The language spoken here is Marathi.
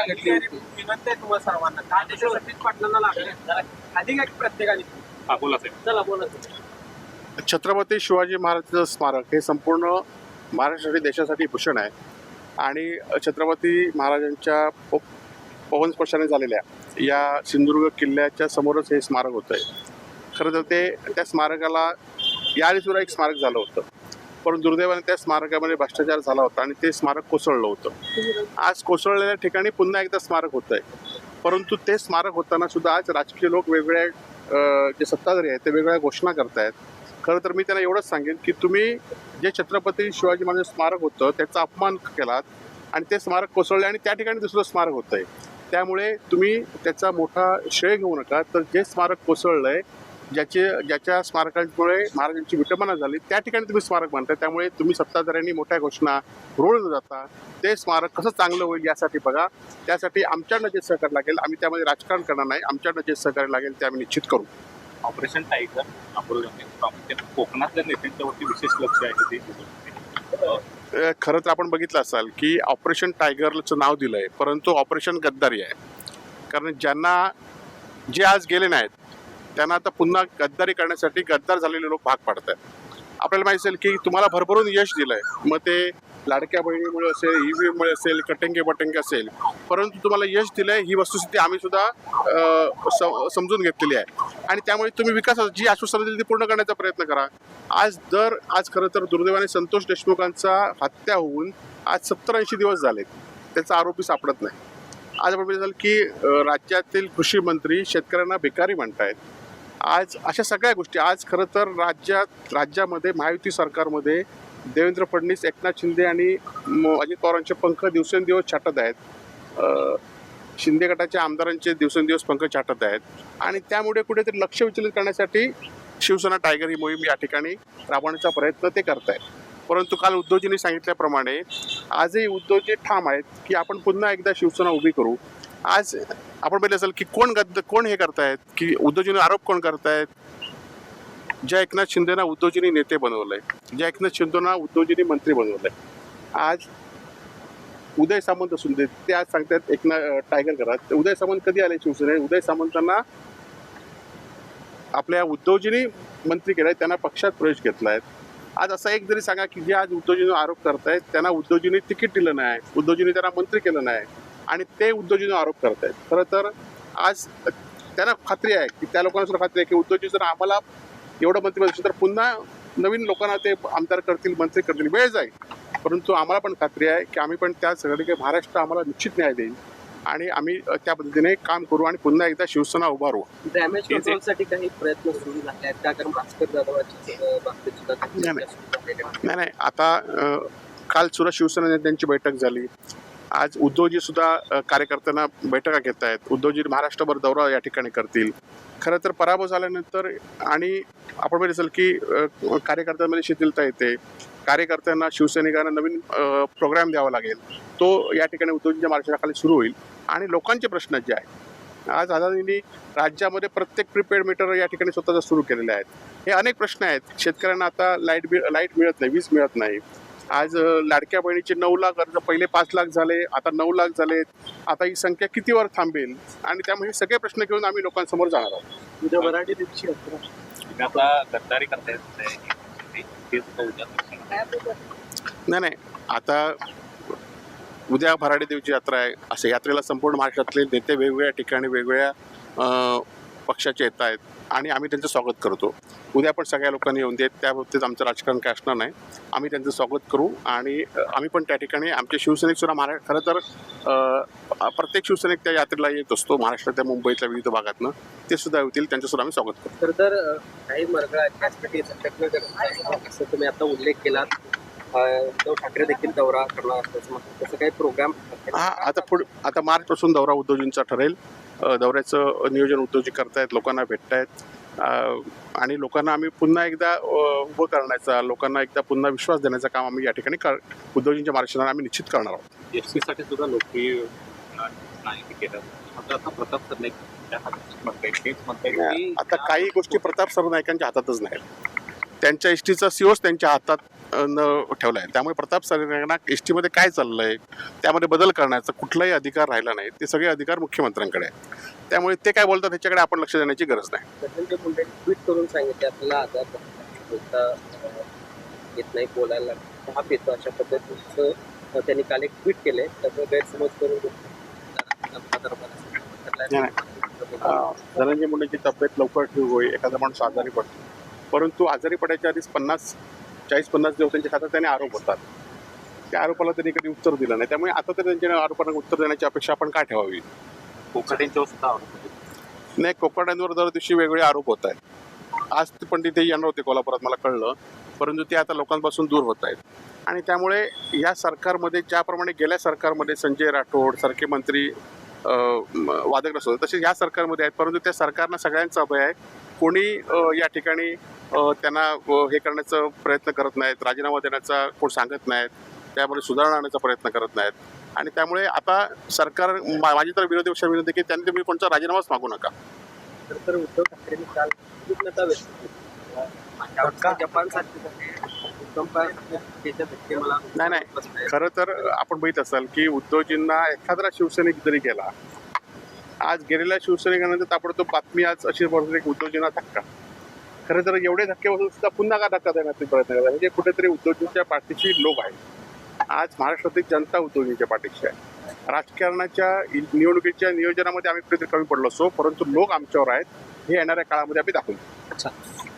सांगितली होती. विनंती आहे तुम्हाला सर्वांना. पाटलांना लागले? प्रत्येकाने? हा बोला साहेब. चला बोला छत्रपती शिवाजी महाराजांचं स्मारक हे संपूर्ण महाराष्ट्रासाठी देशासाठी भूषण आहे. आणि छत्रपती महाराजांच्या पवन स्पर्शाने झालेल्या या सिंधुदुर्ग किल्ल्याच्या समोरच हे स्मारक होतं आहे खरं तर ते त्या स्मारकाला याआधी सुद्धा एक स्मारक झालं होतं. पण दुर्दैवाने त्या स्मारकामध्ये भ्रष्टाचार झाला होता आणि ते स्मारक कोसळलं होतं. आज कोसळलेल्या ठिकाणी पुन्हा एकदा स्मारक होतं आहे परंतु ते स्मारक होताना सुद्धा आज राजकीय लोक वेगवेगळ्या जे सत्ताधारी आहेत ते वेगवेगळ्या घोषणा करतायत. खरं तर मी त्यांना एवढंच सांगेन की तुम्ही जे छत्रपती शिवाजी महाराज स्मारक होतं त्याचा अपमान केलात आणि ते स्मारक कोसळले आणि त्या ठिकाणी दुसरं स्मारक होतं आहे त्यामुळे तुम्ही त्याचा मोठा श्रेय घेऊ नका. तर जे स्मारक कोसळलंय ज्याचे ज्याच्या स्मारकांमुळे महाराजांची विटंबना झाली त्या ठिकाणी तुम्ही स्मारक बांधताय त्यामुळे तुम्ही सत्ताधाऱ्यांनी मोठ्या घोषणा रोड न जाता ते स्मारक कसं चांगलं होईल यासाठी बघा. त्यासाठी आमच्याकडनं जे सहकार्य लागेल आम्ही त्यामध्ये राजकारण करणार नाही आमच्याकडनं जे सहकार्य लागेल ते आम्ही निश्चित करू. ऑपरेशन टायगर प्रामुख्याने कोकणातल्या नेत्यांच्यावरती विशेष लक्ष आहे ते खरं तर आपण बघितलं असाल की ऑपरेशन टायगरचं नाव दिलं आहे परंतु ऑपरेशन गद्दारी आहे. कारण ज्यांना जे आज गेले नाहीत त्यांना आता पुन्हा गद्दारी करण्यासाठी गद्दार झालेले लोक भाग पाडत आहेत आपल्याला माहिती असेल की तुम्हाला भरभरून यश दिलंय. मग ते लाडक्या बहिणीमुळे असेल ईव्हीएममुळे असेल कटंगे बटंगे असेल. परंतु तुम्हाला यश दिलंय ही वस्तुस्थिती आम्ही सुद्धा समजून घेतलेली आहे. आणि त्यामुळे तुम्ही विकास जी आश्वासनं दिली ती पूर्ण करण्याचा प्रयत्न करा. आज दर आज खरं तर दुर्दैवाने संतोष देशमुखांचा हत्या होऊन आज सत्तर ऐंशी दिवस झालेत. त्याचा आरोपी सापडत नाही. आज आपण बघितलं की राज्यातील कृषी मंत्री शेतकऱ्यांना भिकारी म्हणतायत. आज अशा सगळ्या गोष्टी आज खरं तर राज्यात राज्यामध्ये महायुती सरकारमध्ये देवेंद्र फडणवीस एकनाथ शिंदे आणि अजित पवारांचे पंख दिवसेंदिवस छाटत आहेत. शिंदे गटाच्या आमदारांचे दिवसेंदिवस पंख छाटत आहेत. आणि त्यामुळे कुठेतरी लक्ष विचलित करण्यासाठी शिवसेना टायगर ही मोहीम या ठिकाणी राबवण्याचा प्रयत्न ते करत आहेत परंतु काल उद्धवजींनी सांगितल्याप्रमाणे आजही उद्धवजी ठाम आहेत की आपण पुन्हा एकदा शिवसेना उभी करू. आज आपण बघितलं असेल की कोण कोण हे करतायत? की उद्धवजीने आरोप कोण करतायत? ज्या एकनाथ शिंदेना उद्धवजींनी नेते बनवलंय. ज्या एकनाथ शिंदेना उद्धवजींनी मंत्री बनवलंय. आज उदय सामंत असून दे ते आज सांगतायत एकनाथ टायगर घरात उदय सामंत कधी आले शिवसेनेत? उदय सामंतांना आपल्या उद्धवजींनी मंत्री केलाय त्यांना पक्षात प्रवेश घेतलाय. आज असा एक जरी सांगा की जे आज उद्धवजींवर आरोप करतायत त्यांना उद्धवजींनी तिकीट दिलं नाही. उद्धवजींनी त्यांना मंत्री केलं नाही. आणि ते उद्धवजींवर आरोप करतायत खरं तर आज त्यांना खात्री आहे की त्या लोकांना सुद्धा खात्री आहे की उद्धवजी जर आम्हाला एवढं मंत्री असेल तर पुन्हा नवीन लोकांना ते आमदार करतील मंत्री करतील वेळ जाईल परंतु आम्हाला पण खात्री आहे की आम्ही पण त्या सगळ्या काही महाराष्ट्र आम्हाला निश्चित न्याय देईल आणि आम्ही त्या पद्धतीने काम करू आणि पुन्हा एकदा शिवसेना उभारू डॅमेज. कंट्रोलसाठी काही प्रयत्न सुरू झाले आहेत का कारण भास्कर जाधवाची नाही, नाही. आहेत. आता काल सुद्धा शिवसेना नेत्यांची बैठक झाली आज उद्धवजी सुद्धा कार्यकर्त्यांना बैठका घेत आहेत. उद्धवजी महाराष्ट्रभर दौरा या ठिकाणी करतील. खरं तर पराभव झाल्यानंतर आणि आपण बघितलं असेल की कार्यकर्त्यांमध्ये शिथिलता येते. कार्यकर्त्यांना शिवसैनिकांना नवीन प्रोग्राम द्यावा लागेल. तो या ठिकाणी उद्धवजींच्या मार्गदर्शनाखाली सुरू होईल. आणि लोकांचे प्रश्न जे आहेत आज अदानींनी राज्यामध्ये प्रत्येक प्रीपेड मीटर या ठिकाणी स्वतःचा सुरू केलेले आहेत. हे अनेक प्रश्न आहेत. शेतकऱ्यांना आता लाइट बिल लाइट मिळत नाही वीज मिळत नाही. आज लाडक्या बहिणीचे नऊ लाख अर्ज पहिले पाच लाख झाले आता नऊ लाख झालेत आता ही संख्या कितीवर थांबेल? आणि त्यामुळे हे सगळे प्रश्न घेऊन आम्ही लोकांसमोर जाणार आहोत. उद्या मराठी दिवशी यात्रा. तुम्ही आता गद्दारी करताय ते- ते सुद्धा उद्या नाही नाही. आता उद्या भराडी देवीची यात्रा आहे. असं यात्रेला संपूर्ण महाराष्ट्रातले नेते वेगवेगळ्या ठिकाणी वेगवेगळ्या पक्षाचे येत आहेत आणि आम्ही त्यांचं स्वागत करतो. उद्या पण सगळ्या लोकांनी येऊन देत त्या बाबतीत आमचं राजकारण काय असणार नाही. आम्ही त्यांचं स्वागत करू आणि आम्ही पण त्या ठिकाणी आमचे शिवसैनिक सुद्धा महाराष्ट्र खरं तर प्रत्येक शिवसैनिक त्या यात्रेला येत असतो महाराष्ट्रातल्या मुंबईतल्या विविध भागातनं. ते सुद्धा येतील त्यांचं सुद्धा आम्ही स्वागत करू खरं तर काही. असं तुम्ही आता उल्लेख केलात. अं, उद्धव ठाकरे देखील दौरा करणार असल्याचं काही प्रोग्राम हा आता पुढ आता मार्चपासून दौरा उद्धवजींचा ठरेल. दौऱ्याचं नियोजन उद्धवजी करतायत लोकांना भेटतायत. आणि लोकांना आम्ही पुन्हा एकदा उभं करण्याचा लोकांना एकदा पुन्हा विश्वास देण्याचं काम आम्ही या ठिकाणी कर उद्धवजींच्या मार्गदर्शनाने आम्ही निश्चित करणार आहोत. एससाठी सुद्धा लोकप्रिय नाही आता काही गोष्टी प्रताप सरनाईकांच्या हातातच नाहीत. त्यांच्या एसटीचा सीओच त्यांच्या हातात न ठेवला आहे त्यामुळे प्रताप सरनाईकांना एस टीमध्ये काय चाललंय त्यामध्ये बदल करण्याचा कुठलाही अधिकार राहिला नाही. ते सगळे अधिकार मुख्यमंत्र्यांकडे आहे त्यामुळे ते काय बोलतात त्याच्याकडे आपण लक्ष देण्याची गरज नाही. ट्विट करून सांगितले आपल्याला आजार येत नाही बोलायला. येतो अशा पद्धतीचं. त्यांनी काल एक ट्विट केलंय. त्याचा गैरसमज करून धनंजय मुंडेची तब्येत लवकर ठीक होईल. एखादा माणूस आजारी पडतो. परंतु आजारी पडायच्या आधीच पन्नास चाळीस पन्नास दिवस त्यांच्या हातात त्याने आरोप होतात. त्या आरोपाला त्यांनी कधी उत्तर दिलं नाही. त्यामुळे आता तर त्यांच्या आरोपांना उत्तर देण्याची अपेक्षा आपण काय ठेवावी? कोकटेंच्यावर सुद्धा आरोप. नाही कोकणांवर दर दिवशी वेगवेगळे आरोप होत आहेत. आज ते पण तिथे येणार होते कोल्हापुरात मला कळलं. परंतु ते आता लोकांपासून दूर होत आहेत. आणि त्यामुळे या सरकारमध्ये ज्याप्रमाणे गेल्या सरकारमध्ये संजय राठोड सारखे मंत्री वादग्रस्त होते तसे या सरकारमध्ये आहेत. परंतु त्या सरकारनं सगळ्यांचा अभय आहे. कोणी या ठिकाणी त्यांना हे करण्याचा प्रयत्न करत नाहीत राजीनामा देण्याचा कोण सांगत नाहीत त्यामध्ये सुधारणा आणण्याचा प्रयत्न करत नाहीत. आणि त्यामुळे आता सरकार माझी तर विरोधी पक्षाला विनंती की त्यांनी तुम्ही कोणता राजीनामाच मागू नका. तर उद्धव ठाकरेंनी काल कृतज्ञता व्यक्त मला नाही, नाही. खरं तर आपण बघित असाल की उद्धवजींना एखादा शिवसैनिक जरी गेला आज गेलेल्या शिवसैनिकांनंतर ताबडतोब बातमी आज अशी बनवली की उद्योजना धक्का. खरं तर एवढे धक्के बसून सुद्धा पुन्हा का धक्का देण्याचा प्रयत्न करतात म्हणजे कुठेतरी उद्धवजींच्या पाठीशी लोक आहे. आज महाराष्ट्रातील जनता उद्धवजींच्या पाठीशी आहे. राजकारणाच्या निवडणुकीच्या नियोजनामध्ये आम्ही कुठेतरी कमी पडलो असो परंतु लोक आमच्यावर आहेत. हे येणाऱ्या काळामध्ये आम्ही दाखवू.